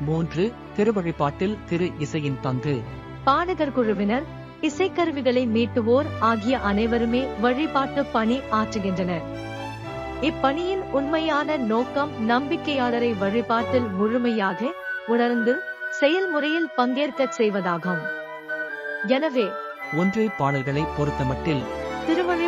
மூன்று திருவழிபாட்டில் திரு இசையின் பங்கு. பாடகர் குழுவினர் இசைக்கருவிகளை மீட்டுவோர் ஆகிய அனைவருமே வழிபாட்டு பணி ஆற்றுகின்றனர். இப்பணியின் உண்மையான நோக்கம் நம்பிக்கையாளரை வழிபாட்டில் முழுமையாக உணர்ந்து செயல்முறையில் பங்கேற்கச் செய்வதாகும். எனவே ஒன்று பாடல்களை பொறுத்தமட்டில்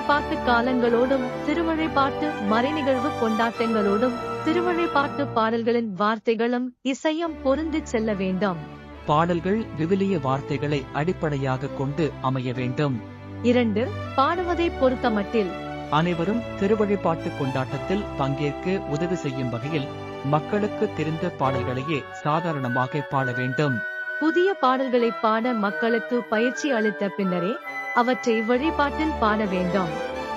திருவழிபாட்டு காலங்களோடும் திருவழிபாட்டு மறைநிகழ்வு கொண்டாட்டங்களோடும் திருவழிபாட்டு பாடல்களின் வார்த்தைகளும் இசையும் பொருந்திச் செல்ல வேண்டும். பாடல்கள் விவிலிய வார்த்தைகளை அடிப்படையாக கொண்டு அமைய வேண்டும். இரண்டு பாடுவதை பொறுத்தமட்டில் அனைவரும் திருவழிபாட்டு கொண்டாட்டத்தில் பங்கேற்க உதவி செய்யும் வகையில் மக்களுக்கு தெரிந்த பாடல்களையே சாதாரணமாக பாட வேண்டும். புதிய பாடல்களை பாட மக்களுக்கு பயிற்சி அளித்த பின்னரே அவற்றை வழிபாட்டில் பாட வேண்டும்.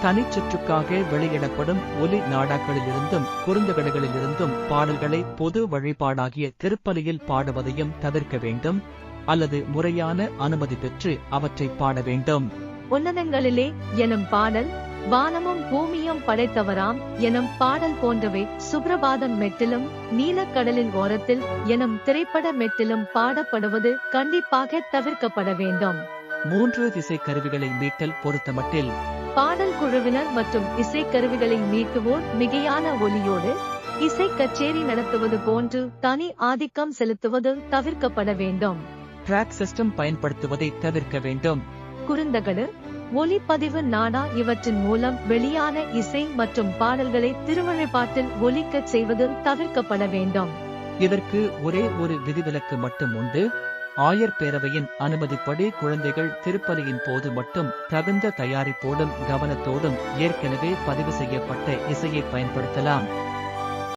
தனிச்சுற்றுக்காக வெளியிடப்படும் ஒலி நாடாக்களிலிருந்தும் குறுந்தகடுகளிலிருந்தும் பாடல்களை பொது வழிபாடாகிய திருப்பலியில் பாடுவதையும் தவிர்க்க வேண்டும் அல்லது முறையான அனுமதி பெற்று அவற்றை பாட வேண்டும். உன்னதங்களிலே எனும் பாடல் வானமும் பூமியும் படைத்தவராம் எனும் பாடல் போன்றவை சுப்ரபாதம் மெட்டிலும் நீலக்கடலின் ஓரத்தில் எனும் திரைப்பட மெட்டிலும் பாடப்படுவது கண்டிப்பாக தவிர்க்கப்பட வேண்டும். மூன்று திசை கருவிகளை மீட்டல் பொறுத்தமட்டில் பாடல் குழுவினர் மற்றும் இசைக்கருவிகளை மீட்டுவோர் மிகையான ஒலியோடு இசை கச்சேரி நடத்துவது போன்று தனி ஆதிக்கம் செலுத்துவது தவிர்க்கப்பட வேண்டும். ட்ராக் சிஸ்டம் பயன்படுத்துவதை தவிர்க்க வேண்டும். குறுந்தகடு ஒலிப்பதிவு நாடா இவற்றின் மூலம் வெளியான இசை மற்றும் பாடல்களை திருவழிபாட்டில் ஒலிக்கச் செய்வது தவிர்க்கப்பட வேண்டும். இதற்கு ஒரே ஒரு விதிவிலக்கு மட்டும் உண்டு. ஆயர் பேரவையின் அனுமதிப்படி குழந்தைகள் திருப்பலியின் போது மட்டும் தகுந்த தயாரிப்போடும் கவனத்தோடும் ஏற்கனவே பதிவு செய்யப்பட்ட இசையை பயன்படுத்தலாம்.